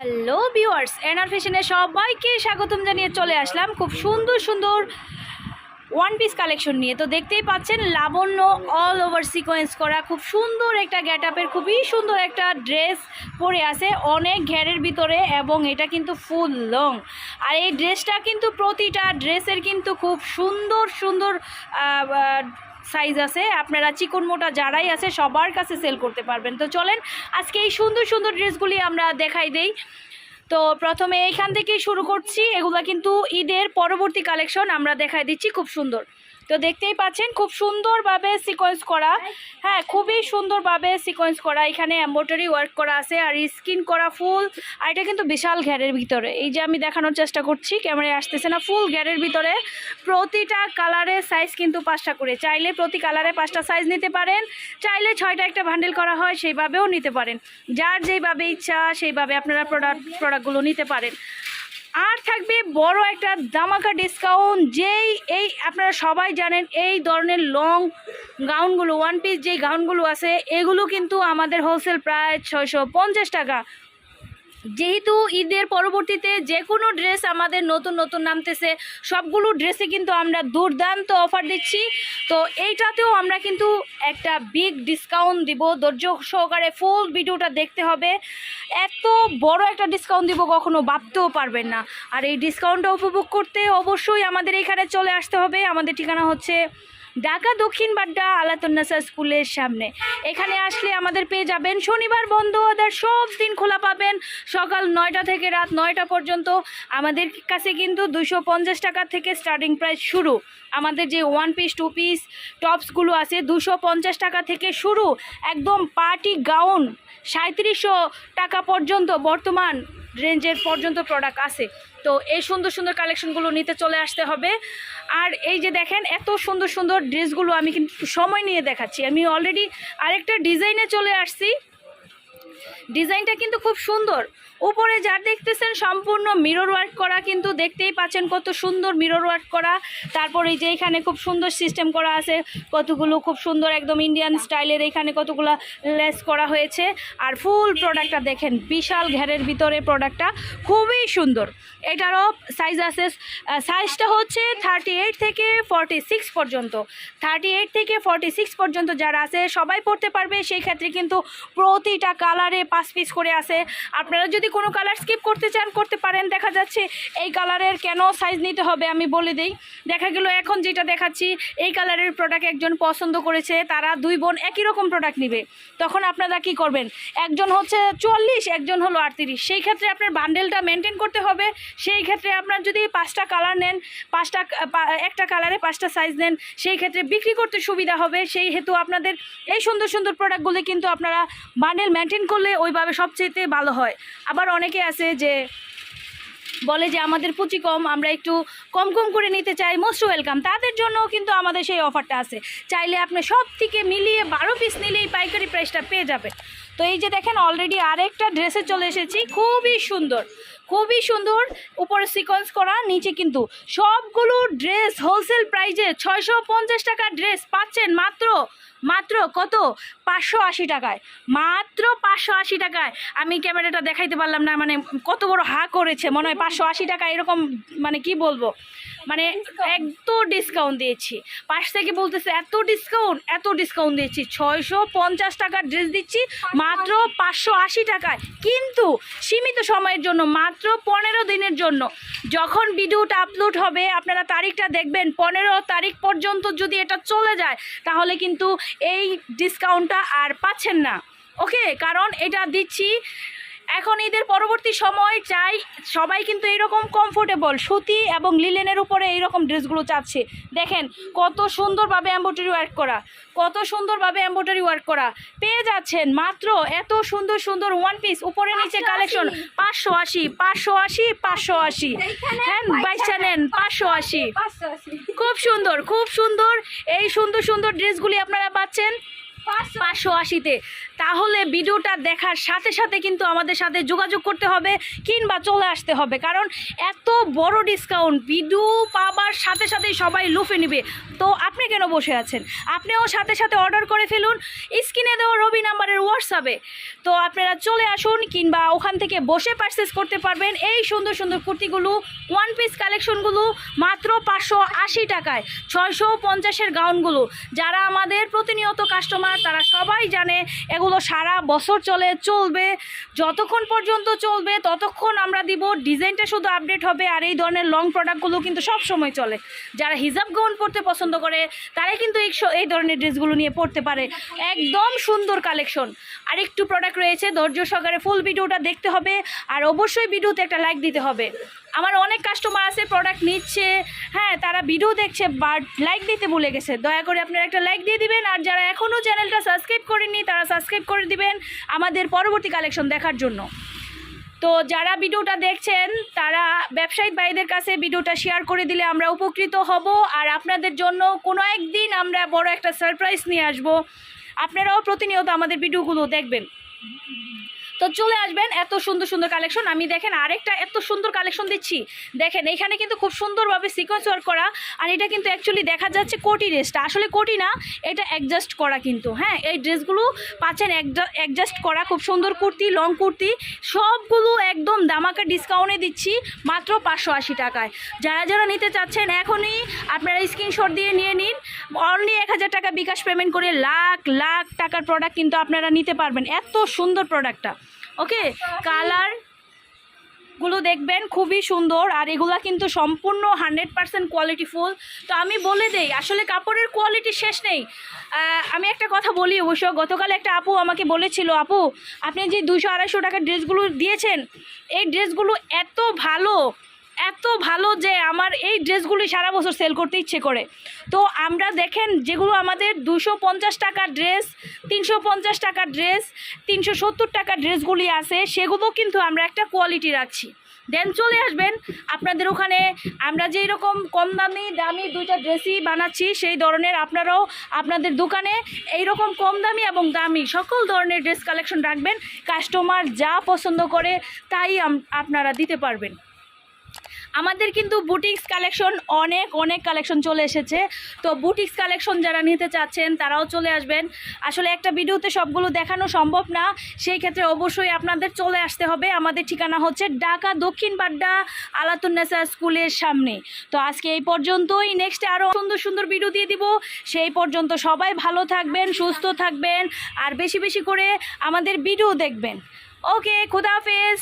Hello viewers NR ফ্যাশনে সবাইকে স্বাগতম জানিয়ে চলে আসলাম খুব সুন্দর সুন্দর ওয়ান পিস কালেকশন নিয়ে। তো দেখতেই পাচ্ছেন, লাবণ্য অল ওভার সিকোয়েন্স করা, খুব সুন্দর একটা গেট আপের খুবই সুন্দর একটা ড্রেস পরে আছে, অনেক ঘেরের ভিতরে এবং এটা কিন্তু ফুল লং আর এই ড্রেসটা কিন্তু প্রতিটা ড্রেসের কিন্তু খুব সুন্দর সুন্দর সাইজ আছে, আপনারা চিকন মোটা যারাই আছে সবার কাছে সেল করতে পারবেন। তো চলেন, আজকে এই সুন্দর সুন্দর ড্রেসগুলি আমরা দেখাই দেই। তো প্রথমে এইখান থেকেই শুরু করছি, এগুলো কিন্তু ঈদের পরবর্তী কালেকশন আমরা দেখাই দিচ্ছি, খুব সুন্দর। তো দেখতেই পাচ্ছেন, খুব সুন্দরভাবে সিকোয়েন্স করা। হ্যাঁ খুবই সুন্দরভাবে সিকোয়েন্স করা। এখানে এম্ব্রয়ডারি ওয়ার্ক করা আছে আর স্কিন করা ফুল। আর এটা কিন্তু বিশাল ঘেরের ভিতরে। এই যে আমি দেখানোর চেষ্টা করছি, ক্যামেরায় আসতেছে না ফুল ঘেরের ভিতরে। প্রতিটা কালারের সাইজ কিন্তু পাঁচটা করে। চাইলে প্রতি কালারে পাঁচটা সাইজ নিতে পারেন, চাইলে ছয়টা একটা ভান্ডেল করা হয়, সেইভাবেও নিতে পারেন। যার যেইভাবে ইচ্ছা, সেইভাবে আপনারা প্রোডাক্ট প্রোডাক্টগুলো নিতে পারেন। আর থাকবে বড় একটা দামাকা ডিসকাউন্ট যেই এই আপনারা সবাই জানেন এই ধরনের লং গাউনগুলো ওয়ান পিস যেই গাউনগুলো আছে, এগুলো কিন্তু আমাদের হোলসেল প্রায় ছয়শো পঞ্চাশ টাকা। যেহেতু ঈদের পরবর্তীতে যে কোনো ড্রেস আমাদের নতুন নতুন নামতেছে, সবগুলো ড্রেসে কিন্তু আমরা দুর্দান্ত অফার দিচ্ছি। তো এইটাতেও আমরা কিন্তু একটা বিগ ডিসকাউন্ট দিব। ধৈর্য সহকারে ফুল ভিডিওটা দেখতে হবে। এত বড় একটা ডিসকাউন্ট দিব, কখনো ভাবতেও পারবেন না। আর এই ডিসকাউন্টটা উপভোগ করতে অবশ্যই আমাদের এখানে চলে আসতে হবে। আমাদের ঠিকানা হচ্ছে ঢাকা দক্ষিণ বাড্ডা আলাতুন্নাসা স্কুলের সামনে। এখানে আসলে আমাদের পেয়ে যাবেন শনিবার বন্ধ ওদের সব দিন খোলা পাবেন। সকাল নয়টা থেকে রাত নয়টা পর্যন্ত। আমাদের কাছে কিন্তু দুশো পঞ্চাশ টাকা থেকে স্টার্টিং প্রাইস শুরু। আমাদের যে ওয়ান পিস টু পিস টপসগুলো আছে, দুশো পঞ্চাশ টাকা থেকে শুরু। একদম পার্টি গাউন সাঁত্রিশশো টাকা পর্যন্ত বর্তমান রেঞ্জের পর্যন্ত প্রোডাক্ট আছে। তো এই সুন্দর সুন্দর কালেকশনগুলো নিতে চলে আসতে হবে। আর এই যে দেখেন, এত সুন্দর সুন্দর ড্রেসগুলো আমি কিন্তু সময় নিয়ে দেখাচ্ছি। আমি অলরেডি আরেকটা ডিজাইনে চলে আসছি। ডিজাইনটা কিন্তু খুব সুন্দর। উপরে যা দেখতেছেন সম্পূর্ণ মিরর ওয়ার্ক করা কিন্তু দেখতেই পাচ্ছেন কত সুন্দর মিরর ওয়ার্ক করা। তারপর এই যে এখানে খুব সুন্দর সিস্টেম করা আছে, কতগুলো খুব সুন্দর একদম ইন্ডিয়ান স্টাইলের এখানে কতগুলো লেস করা হয়েছে। আর ফুল প্রোডাক্টটা দেখেন, বিশাল ঘেরের ভিতরে প্রোডাক্টটা খুবই সুন্দর। এটারও সাইজ আছে সাইজটা হচ্ছে থার্টি থেকে ফর্টি পর্যন্ত। থার্টি থেকে ফর্টি পর্যন্ত যারা আছে, সবাই পড়তে পারবে সেই ক্ষেত্রে কিন্তু প্রতিটা কালারে পাঁচ পিস করে আছে। আপনারা যদি কোনো কালার স্কিপ করতে চান, করতে পারেন। দেখা যাচ্ছে এই কালারের কেন সাইজ নিতে হবে আমি বলে দিই। দেখা গেল, এখন যেটা দেখাচ্ছি, এই কালারের প্রোডাক্ট একজন পছন্দ করেছে। তারা দুই বোন একই রকম প্রোডাক্ট নেবে। তখন আপনারা কি করবেন? একজন হচ্ছে চুয়াল্লিশ, একজন হলো আটত্রিশ। সেই ক্ষেত্রে আপনার বান্ডেলটা মেনটেন করতে হবে। সেই ক্ষেত্রে আপনার যদি পাঁচটা কালার নেন, পাঁচটা একটা কালারে পাঁচটা সাইজ নেন, সেই ক্ষেত্রে বিক্রি করতে সুবিধা হবে। সেই হেতু আপনাদের এই সুন্দর সুন্দর প্রোডাক্টগুলি কিন্তু আপনারা বান্ডেল মেনটেন করলে ওইভাবে সবচেয়েতে ভালো হয়। আবার অনেকে আছে যে বলে যে, আমাদের পুঁজি কম, আমরা একটু কম কম করে নিতে চাই মোস্ট ওয়েলকাম তাদের জন্য কিন্তু আমাদের সেই অফারটা আছে। চাইলে আপনি সব থেকে মিলিয়ে বারো পিস নিলেই পাইকারি প্রাইসটা পেয়ে যাবেন। তো এই যে দেখেন অলরেডি আরেকটা ড্রেসে চলে এসেছি, খুবই সুন্দর। খুবই সুন্দর, উপরে সিকোয়েন্স করা, নিচে কিন্তু সবগুলো ড্রেস হোলসেল প্রাইজে ছয়শো টাকার ড্রেস পাচ্ছেন মাত্র। মাত্র কত? পাঁচশো আশি টাকায়। মাত্র পাঁচশো আশি টাকায়। আমি ক্যামেরাটা দেখাইতে পারলাম না মানে কত বড় হা করেছে, মনে হয় পাঁচশো আশি টাকা এরকম মানে কি বলব? মানে এত ডিসকাউন্ট দিয়েছি। পাশ থেকে বলতেছে এত ডিসকাউন্ট এত ডিসকাউন্ট দিয়েছি। ছয়শো পঞ্চাশ টাকার ড্রেস দিচ্ছি মাত্র পাঁচশো আশি টাকায়। কিন্তু সীমিত সময়ের জন্য মাত্র পনেরো দিনের জন্য যখন ভিডিওটা আপলোড হবে আপনারা তারিখটা দেখবেন পনেরো তারিখ পর্যন্ত যদি এটা চলে যায় তাহলে কিন্তু এই ডিসকাউন্টটা আর পাচ্ছেন না। ওকে কারণ এটা দিচ্ছি এখন ঈদের পরবর্তী সময় চাই সবাই কিন্তু এইরকম কমফোর্টেবল সুতি এবং লিলেনের উপরে এইরকম ড্রেসগুলো চাচ্ছে। দেখেন কত সুন্দরভাবে এম্ব্রয়ডারি ওয়ার্ক করা কত সুন্দরভাবে এম্ব্রয়ডারি ওয়ার্ক করা। পেয়ে যাচ্ছেন মাত্র এত সুন্দর সুন্দর ওয়ান পিস উপরে নিচে কালেকশন পাঁচশো আশি পাঁচশো আশি পাঁচশো আশি। হ্যাঁ বাইশটা নেন পাঁচশো আশি। খুব সুন্দর খুব সুন্দর এই সুন্দর সুন্দর ড্রেসগুলি আপনারা পাচ্ছেন। পাঁচশো আশিতে। তাহলে ভিডিওটা দেখার সাথে সাথে কিন্তু আমাদের সাথে যোগাযোগ করতে হবে কিংবা চলে আসতে হবে। কারণ এত বড় ডিসকাউন্ট ভিডিও পাবার সাথে সাথেই সবাই লুফে নেবে। তো আপনি কেন বসে আছেন? আপনিও সাথে সাথে অর্ডার করে ফেলুন। স্ক্রিনে দেওয়া রবি নাম্বারের হোয়াটসঅ্যাপে তো আপনারা চলে আসুন কিংবা ওখান থেকে বসে পারচেস করতে পারবেন এই সুন্দর সুন্দর কুর্তিগুলো ওয়ান পিস কালেকশনগুলো মাত্র পাঁচশো আশি টাকায়, ছয়শো পঞ্চাশের গাউনগুলো যারা আমাদের প্রতিনিয়ত কাস্টমার তারা সবাই জানে এগুলো সারা বছর চলে, চলবে, যতক্ষণ পর্যন্ত চলবে, ততক্ষণ আমরা দিব। ডিজাইনটা শুধু আপডেট হবে আর এই ধরনের লং প্রোডাক্টগুলো কিন্তু সব সময় চলে। যারা হিজাব গাউন পরতে পছন্দ করে, তারাই কিন্তু এই ধরনের ড্রেসগুলো নিয়ে পড়তে পারে। একদম সুন্দর কালেকশন আর একটু প্রোডাক্ট রয়েছে, ধৈর্য সহকারে ফুল ভিডিওটা দেখতে হবে। আর অবশ্যই ভিডিওতে একটা লাইক দিতে হবে। আমার অনেক কাস্টমার আছে প্রোডাক্ট নিচ্ছে। হ্যাঁ তারা ভিডিও দেখছে বাট লাইক দিতে ভুলে গেছে। দয়া করে আপনারা একটা লাইক দিয়ে দিবেন, আর যারা এখনও চ্যানেলটা সাবস্ক্রাইব করেননি, তারা সাবস্ক্রাইব করে দিবেন আমাদের পরবর্তী কালেকশন দেখার জন্য। তো যারা ভিডিওটা দেখছেন, তারা ব্যবসায়িক ভাইদের কাছে ভিডিওটা শেয়ার করে দিলে আমরা উপকৃত হব, আর আপনাদের জন্য কোনো একদিন আমরা বড় একটা সারপ্রাইজ নিয়ে আসব। আপনারাও প্রতিনিয়ত আমাদের ভিডিওগুলো দেখবেন। তো চলে আসবেন এত সুন্দর সুন্দর কালেকশন আমি দেখেন আরেকটা এত সুন্দর কালেকশন দিচ্ছি। দেখেন, এখানে কিন্তু খুব সুন্দরভাবে সিকোয়েন্স ওয়ার্ক করা। আর এটা কিন্তু অ্যাকচুয়ালি দেখা যাচ্ছে কোটি ড্রেসটা আসলে কোটি না, এটা অ্যাডজাস্ট করা কিন্তু। হ্যাঁ এই ড্রেসগুলো পাচ্ছেন অ্যাডজাস্ট করা। খুব সুন্দর কুর্তি লং কুর্তি। সবগুলো একদম দামাকা ডিসকাউন্টে দিচ্ছি, মাত্র পাঁচশো আশি টাকায়। যারা যারা নিতে চাচ্ছেন, এখনই আপনারা স্ক্রিনশট দিয়ে নিয়ে নিন। অনলি এক হাজার টাকা বিকাশ পেমেন্ট করে লাখ লাখ টাকার প্রোডাক্ট কিন্তু আপনারা নিতে পারবেন। এত সুন্দর প্রোডাক্টটা ওকে কালারগুলো দেখবেন, খুবই সুন্দর। আর এগুলা কিন্তু সম্পূর্ণ হান্ড্রেড পার্সেন্ট কোয়ালিটি ফুল। তো আমি বলে দেই, আসলে কাপড়ের কোয়ালিটি শেষ নেই। আমি একটা কথা বলি অবশ্য। গতকাল একটা আপু আমাকে বলেছিল, আপু, আপনি যে দুশো আড়াইশো টাকার ড্রেসগুলো দিয়েছেন, এই ড্রেসগুলো এত ভালো। এত ভালো যে আমার এই ড্রেসগুলি সারা বছর সেল করতে ইচ্ছে করে। তো আমরা দেখেন যেগুলো আমাদের দুশো পঞ্চাশ টাকার ড্রেস, তিনশো পঞ্চাশ টাকার ড্রেস, তিনশো সত্তর টাকার ড্রেসগুলি আছে, সেগুলো কিন্তু আমরা একটা কোয়ালিটি রাখছি। দেন চলে আসবেন আপনাদের ওখানে। আমরা যেই রকম কম দামি দামি দুইটা ড্রেসই বানাচ্ছি, সেই ধরনের আপনারাও আপনাদের দোকানে এই রকম কম দামি এবং দামি সকল ধরনের ড্রেস কালেকশন রাখবেন। কাস্টমার যা পছন্দ করে তাই আপনারা দিতে পারবেন। আমাদের কিন্তু বুটিক্স কালেকশন অনেক অনেক কালেকশন চলে এসেছে। তো বুটিক্স কালেকশন যারা নিতে চাচ্ছেন, তারাও চলে আসবেন। আসলে একটা ভিডিওতে সবগুলো দেখানো সম্ভব না, সেই ক্ষেত্রে অবশ্যই আপনাদের চলে আসতে হবে। আমাদের ঠিকানা হচ্ছে ঢাকা দক্ষিণ বাড্ডা আলাতুন্নেসা স্কুলের সামনে। তো আজকে এই পর্যন্তই। নেক্সটে আরও সুন্দর সুন্দর ভিডিও দিয়ে দিব। সেই পর্যন্ত সবাই ভালো থাকবেন, সুস্থ থাকবেন, আর বেশি বেশি করে আমাদের ভিডিও দেখবেন। ওকে খুদাহাফেজ